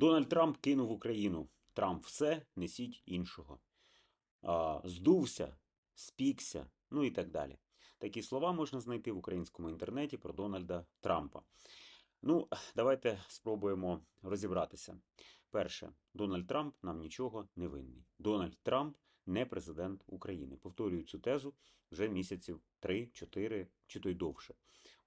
Дональд Трамп кинув Україну. Трамп все, несіть іншого. А, здувся, спікся, ну і так далі. Такі слова можна знайти в українському інтернеті про Дональда Трампа. Ну, давайте спробуємо розібратися. Перше, Дональд Трамп нам нічого не винний. Дональд Трамп не президент України. Повторюю цю тезу вже місяців 3-4 чи то й довше.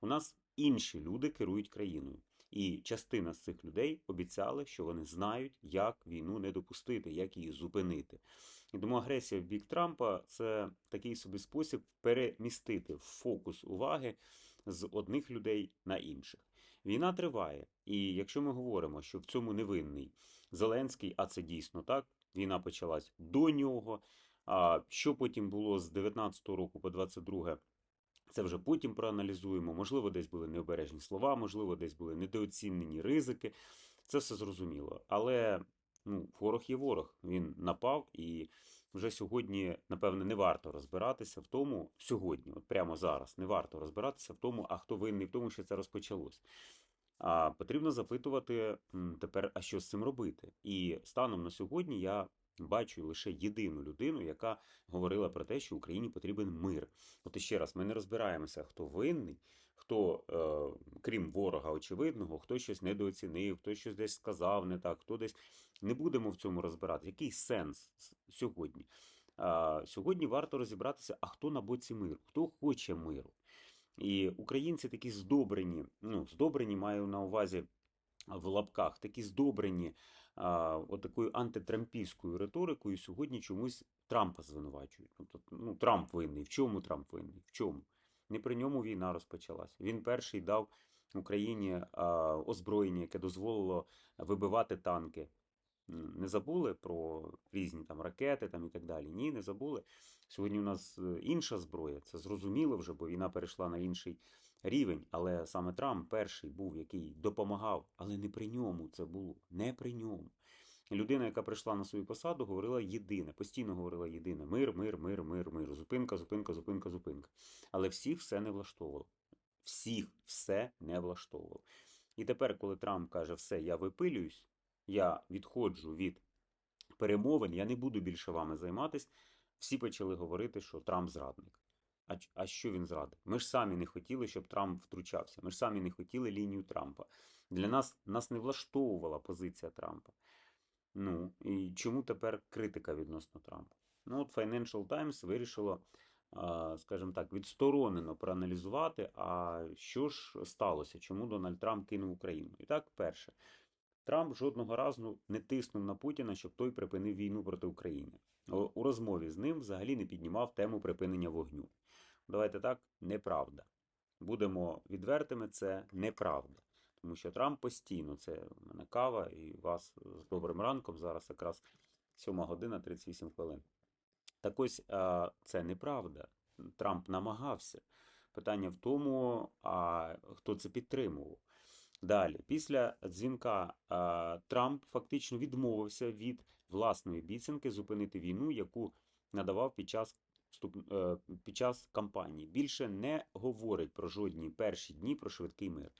У нас інші люди керують країною. І частина з цих людей обіцяли, що вони знають, як війну не допустити, як її зупинити. І тому агресія в бік Трампа це такий собі спосіб перемістити фокус уваги з одних людей на інших. Війна триває, і якщо ми говоримо, що в цьому не винний Зеленський, а це дійсно так, війна почалась до нього. А що потім було з 19-го року по 22 це вже потім проаналізуємо. Можливо, десь були необережні слова, можливо, десь були недооцінені ризики. Це все зрозуміло. Але ну, ворог є ворог. Він напав, і вже сьогодні, напевне, не варто розбиратися в тому, сьогодні, от прямо зараз, не варто розбиратися в тому, а хто винний в тому, що це розпочалось. А потрібно запитувати тепер, а що з цим робити? І станом на сьогодні я бачу лише єдину людину, яка говорила про те, що Україні потрібен мир. От іще раз, ми не розбираємося, хто винний, хто, е, крім ворога очевидного, хто щось недооцінив, хто щось десь сказав не так, хто десь не будемо в цьому розбирати. Який сенс сьогодні? А, сьогодні варто розібратися, а хто на боці миру, хто хоче миру. І українці такі здобрені, ну, здобрені маю на увазі в лапках, такі здобрені а, отакою антитрампійською риторикою, сьогодні чомусь Трампа звинувачують. Тобто, ну, Трамп винний. В чому Трамп винний? В чому? Не при ньому війна розпочалась. Він перший дав Україні а, озброєння, яке дозволило вибивати танки. Не забули про різні там ракети там і так далі. Ні, не забули. Сьогодні у нас е, інша зброя. Це зрозуміло вже, бо війна перейшла на інший рівень. Але саме Трамп перший був, який допомагав, але не при ньому це було. Не при ньому. Людина, яка прийшла на свою посаду, говорила єдине, постійно говорила єдине: мир, мир, мир, мир, мир, зупинка, зупинка, зупинка, зупинка. Але всіх все не влаштовувало. Всіх все не влаштовувало. І тепер, коли Трамп каже, все, я випилююсь, я відходжу від перемовин, я не буду більше вами займатися, всі почали говорити, що Трамп зрадник. А, а що він зрадив? Ми ж самі не хотіли, щоб Трамп втручався. Ми ж самі не хотіли лінію Трампа. Для нас нас не влаштовувала позиція Трампа. Ну і чому тепер критика відносно Трампа? Ну, от Financial Times вирішило, скажімо так, відсторонено проаналізувати, а що ж сталося, чому Дональд Трамп кинув Україну. І так, перше, Трамп жодного разу не тиснув на Путіна, щоб той припинив війну проти України. У розмові з ним взагалі не піднімав тему припинення вогню. Давайте так, неправда. Будемо відвертими, це неправда. Тому що Трамп постійно, це в мене кава і вас з добрим ранком, зараз якраз 7 година 38 хвилин. Так ось це неправда. Трамп намагався. Питання в тому, а хто це підтримував. Далі, після дзвінка Трамп фактично відмовився від власної обіцянки зупинити війну, яку надавав під час під час кампанії. Більше не говорить про жодні перші дні про швидкий мир.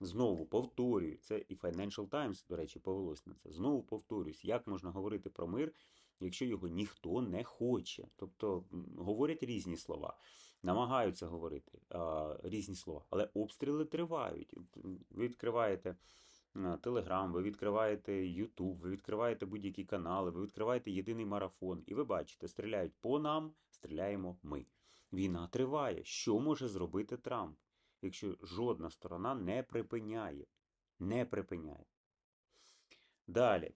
Знову повторюю, це і Financial Times, до речі, повелось на це. Знову повторюсь, як можна говорити про мир, якщо його ніхто не хоче. Тобто говорять різні слова, намагаються говорити а, різні слова, але обстріли тривають. Ви відкриваєте Телеграм, ви відкриваєте Ютуб, ви відкриваєте будь-які канали, ви відкриваєте єдиний марафон, і ви бачите, стріляють по нам, стріляємо ми. Війна триває. Що може зробити Трамп, якщо жодна сторона не припиняє? Не припиняє. Далі.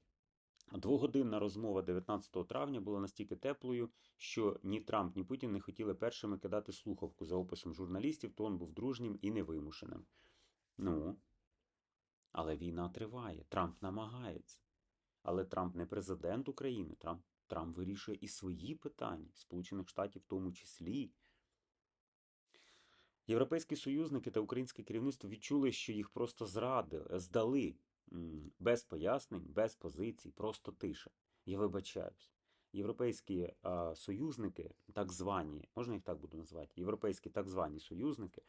Двогодинна розмова 19 травня була настільки теплою, що ні Трамп, ні Путін не хотіли першими кидати слухавку за описом журналістів, тон був дружнім і невимушеним. Ну, але війна триває. Трамп намагається. Але Трамп не президент України. Трамп, Трамп вирішує і свої питання, Сполучених Штатів в тому числі. Європейські союзники та українське керівництво відчули, що їх просто зрадили, здали без пояснень, без позицій, просто тиша. Я вибачаюсь. Європейські а, союзники, так звані, можна їх так буду назвати, європейські так звані союзники,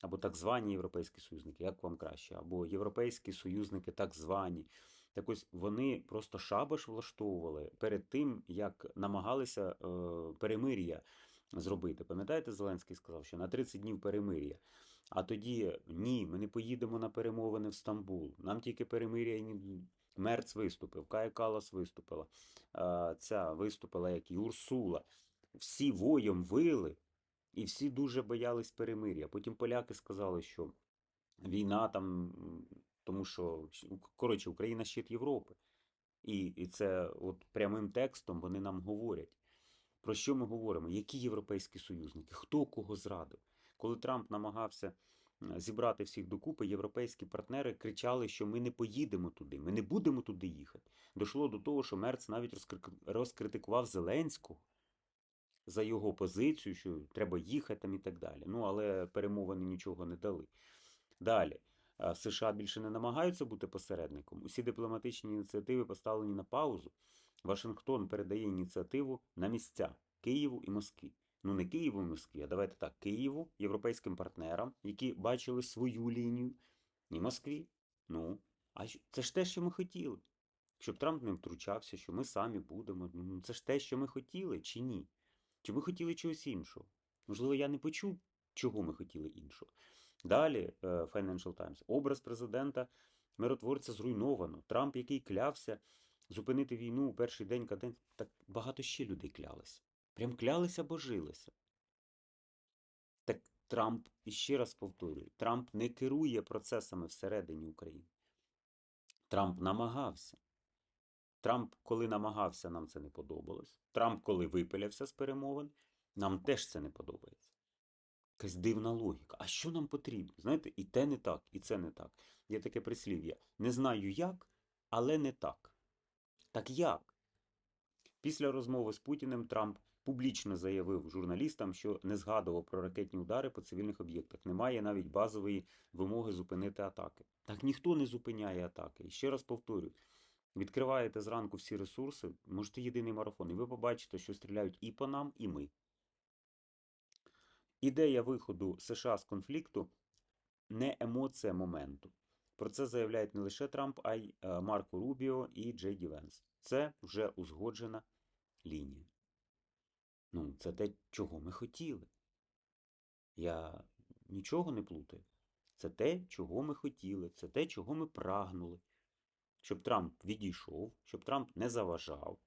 або так звані європейські союзники, як вам краще, або європейські союзники так звані, Так ось вони просто шабаш влаштовували перед тим, як намагалися е, перемир'я зробити. Пам'ятаєте, Зеленський сказав, що на 30 днів перемир'я. А тоді ні, ми не поїдемо на перемовини в Стамбул. Нам тільки перемир'я і ні- Мерц виступив, Кая Калас виступила, е, ця виступила як і Урсула. Всі воєм вили, і всі дуже боялись перемир'я. Потім поляки сказали, що війна там, тому що коротше, Україна щит Європи. І, і це от прямим текстом вони нам говорять. Про що ми говоримо? Які європейські союзники? Хто кого зрадив? Коли Трамп намагався зібрати всіх докупи, європейські партнери кричали, що ми не поїдемо туди, ми не будемо туди їхати. Дошло до того, що Мерц навіть розкритикував Зеленського за його позицію, що треба їхати там і так далі. Ну, але перемовини нічого не дали. Далі. США більше не намагаються бути посередником. Усі дипломатичні ініціативи поставлені на паузу. Вашингтон передає ініціативу на місця Києву і Москві. Ну, не Києву і Москві, а давайте так, Києву, європейським партнерам, які бачили свою лінію, і Москві. Ну, а це ж те, що ми хотіли. Щоб Трамп не втручався, що ми самі будемо. Ну, це ж те, що ми хотіли, чи ні? Чи ми хотіли чогось іншого? Можливо, я не почув, чого ми хотіли іншого. Далі е, Financial Times. Образ президента миротворця зруйновано. Трамп, який клявся зупинити війну у перший день каденції, так багато ще людей клялися. Прям клялися, божилися. Так Трамп, і ще раз повторюю, Трамп не керує процесами всередині України. Трамп намагався. Трамп, коли намагався, нам це не подобалось. Трамп, коли випилявся з перемовин, нам теж це не подобається. Якась дивна логіка. А що нам потрібно? Знаєте, і те не так, і це не так. Є таке прислів'я. Не знаю як, але не так. Так як? Після розмови з Путіним Трамп публічно заявив журналістам, що не згадував про ракетні удари по цивільних об'єктах. Немає навіть базової вимоги зупинити атаки. Так ніхто не зупиняє атаки. І ще раз повторюю: відкриваєте зранку всі ресурси, можете єдиний марафон, і ви побачите, що стріляють і по нам, і ми. Ідея виходу США з конфлікту не емоція моменту. Про це заявляють не лише Трамп, а й е, Марко Рубіо і Джей Ді Венс. Це вже узгоджена лінія. Ну, це те, чого ми хотіли. Я нічого не плутаю. Це те, чого ми хотіли, це те, чого ми прагнули. Щоб Трамп відійшов, щоб Трамп не заважав,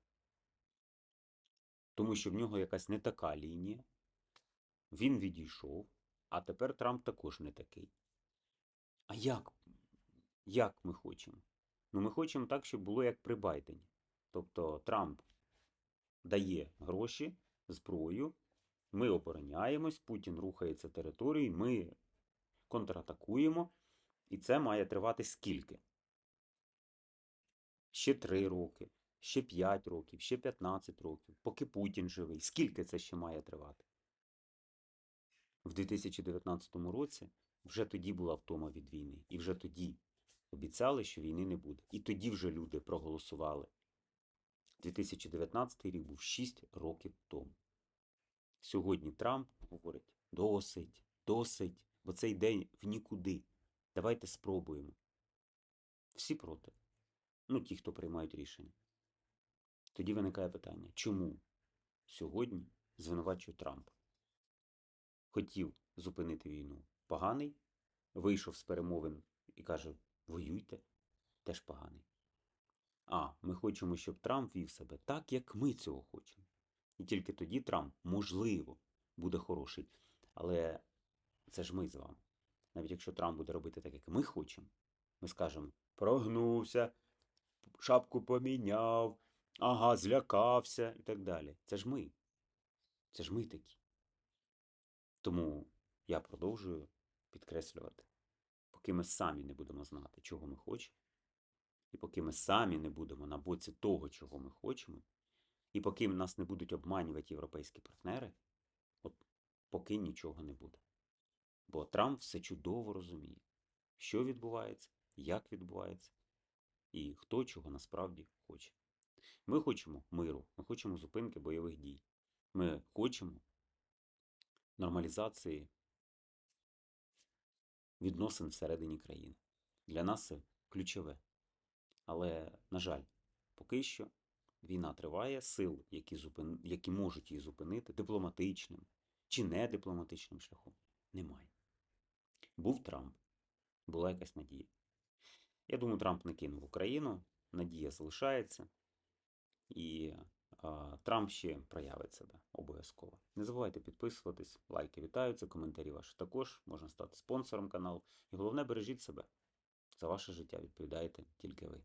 тому що в нього якась не така лінія. Він відійшов, а тепер Трамп також не такий. А як? Як ми хочемо? Ну, ми хочемо так, щоб було як при Байдені. Тобто Трамп дає гроші, зброю, ми обороняємось, Путін рухається територією, ми контратакуємо, і це має тривати скільки? Ще 3 роки, ще 5 років, ще 15 років, поки Путін живий. Скільки це ще має тривати? В 2019 році вже тоді була втома від війни, і вже тоді обіцяли, що війни не буде. І тоді вже люди проголосували. 2019 рік був 6 років тому. Сьогодні Трамп говорить: досить, досить, бо це йде в нікуди. Давайте спробуємо. Всі проти. Ну, ті, хто приймають рішення. Тоді виникає питання, чому сьогодні звинувачує Трамп? Хотів зупинити війну. Поганий, вийшов з перемовин і каже: воюйте, теж поганий. А, ми хочемо, щоб Трамп вів себе так, як ми цього хочемо. І тільки тоді Трамп, можливо, буде хороший. Але це ж ми з вами. Навіть якщо Трамп буде робити так, як ми хочемо, ми скажемо: прогнувся, шапку поміняв, ага, злякався і так далі. Це ж ми. Це ж ми такі. Тому я продовжую підкреслювати, поки ми самі не будемо знати, чого ми хочемо, і поки ми самі не будемо на боці того, чого ми хочемо, і поки нас не будуть обманювати європейські партнери, от поки нічого не буде. Бо Трамп все чудово розуміє, що відбувається, як відбувається, і хто чого насправді хоче. Ми хочемо миру, ми хочемо зупинки бойових дій. Ми хочемо нормалізації відносин всередині країни. Для нас це ключове. Але, на жаль, поки що війна триває, сил, які, зупин... які можуть її зупинити дипломатичним чи не дипломатичним шляхом, немає. Був Трамп, була якась надія. Я думаю, Трамп не кинув Україну, надія залишається, і а, Трамп ще проявить себе обов'язково. Не забувайте підписуватись, лайки вітаються, коментарі ваші також. Можна стати спонсором каналу. І головне, бережіть себе. За ваше життя відповідаєте тільки ви.